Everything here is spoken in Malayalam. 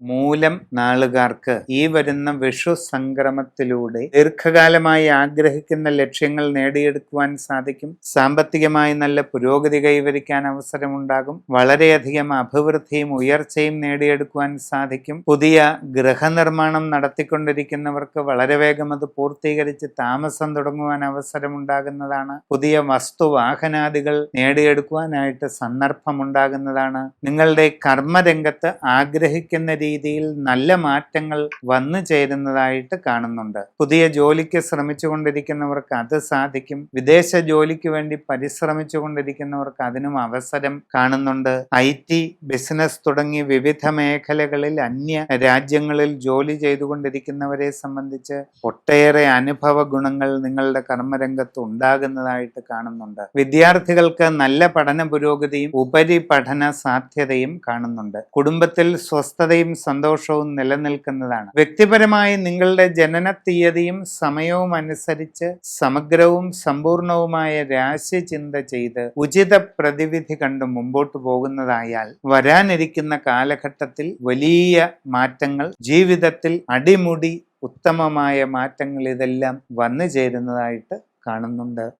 മൂലം നാളുകാർക്ക് ഈ വരുന്ന വിഷു സംക്രമത്തിലൂടെ ദീർഘകാലമായി ആഗ്രഹിക്കുന്ന ലക്ഷ്യങ്ങൾ നേടിയെടുക്കുവാൻ സാധിക്കും. സാമ്പത്തികമായി നല്ല പുരോഗതി കൈവരിക്കാൻ അവസരമുണ്ടാകും. വളരെയധികം അഭിവൃദ്ധിയും ഉയർച്ചയും നേടിയെടുക്കുവാൻ സാധിക്കും. പുതിയ ഗൃഹനിർമ്മാണം നടത്തിക്കൊണ്ടിരിക്കുന്നവർക്ക് വളരെ വേഗം അത് പൂർത്തീകരിച്ച് താമസം തുടങ്ങുവാൻ അവസരമുണ്ടാകുന്നതാണ്. പുതിയ വസ്തു വസ്തുവാഹനാദികൾ നേടിയെടുക്കുവാനായിട്ട് സന്ദർഭമുണ്ടാകുന്നതാണ്. നിങ്ങളുടെ കർമ്മരംഗത്ത് ആഗ്രഹിക്കുന്ന രീതിയിൽ നല്ല മാറ്റങ്ങൾ വന്നു ചേരുന്നതായിട്ട് കാണുന്നുണ്ട്. പുതിയ ജോലിക്ക് ശ്രമിച്ചുകൊണ്ടിരിക്കുന്നവർക്ക് അത് സാധിക്കും. വിദേശ ജോലിക്ക് വേണ്ടി പരിശ്രമിച്ചു കൊണ്ടിരിക്കുന്നവർക്ക് അതിനും അവസരം കാണുന്നുണ്ട്. ഐ ടി ബിസിനസ് തുടങ്ങി വിവിധ മേഖലകളിൽ അന്യ രാജ്യങ്ങളിൽ ജോലി ചെയ്തുകൊണ്ടിരിക്കുന്നവരെ സംബന്ധിച്ച് ഒട്ടേറെ അനുഭവ ഗുണങ്ങൾ നിങ്ങളുടെ കർമ്മരംഗത്ത് ഉണ്ടാകുന്നതായിട്ട് കാണുന്നുണ്ട്. വിദ്യാർത്ഥികൾക്ക് നല്ല പഠന പുരോഗതിയും ഉപരിപഠന സാധ്യതയും കാണുന്നുണ്ട്. കുടുംബത്തിൽ സ്വസ്ഥതയും സന്തോഷവും നിലനിൽക്കുന്നതാണ്. വ്യക്തിപരമായി നിങ്ങളുടെ ജനന തീയതിയും സമയവും അനുസരിച്ച് സമഗ്രവും സമ്പൂർണവുമായ രാശിചിന്ത ചെയ്ത് ഉചിത പ്രതിവിധി കണ്ട് മുമ്പോട്ട് പോകുന്നതായാൽ വരാനിരിക്കുന്ന കാലഘട്ടത്തിൽ വലിയ മാറ്റങ്ങൾ ജീവിതത്തിൽ അടിമുടി ഉത്തമമായ മാറ്റങ്ങൾ ഇതെല്ലാം വന്നു ചേരുന്നതായിട്ട് കാണുന്നുണ്ട്.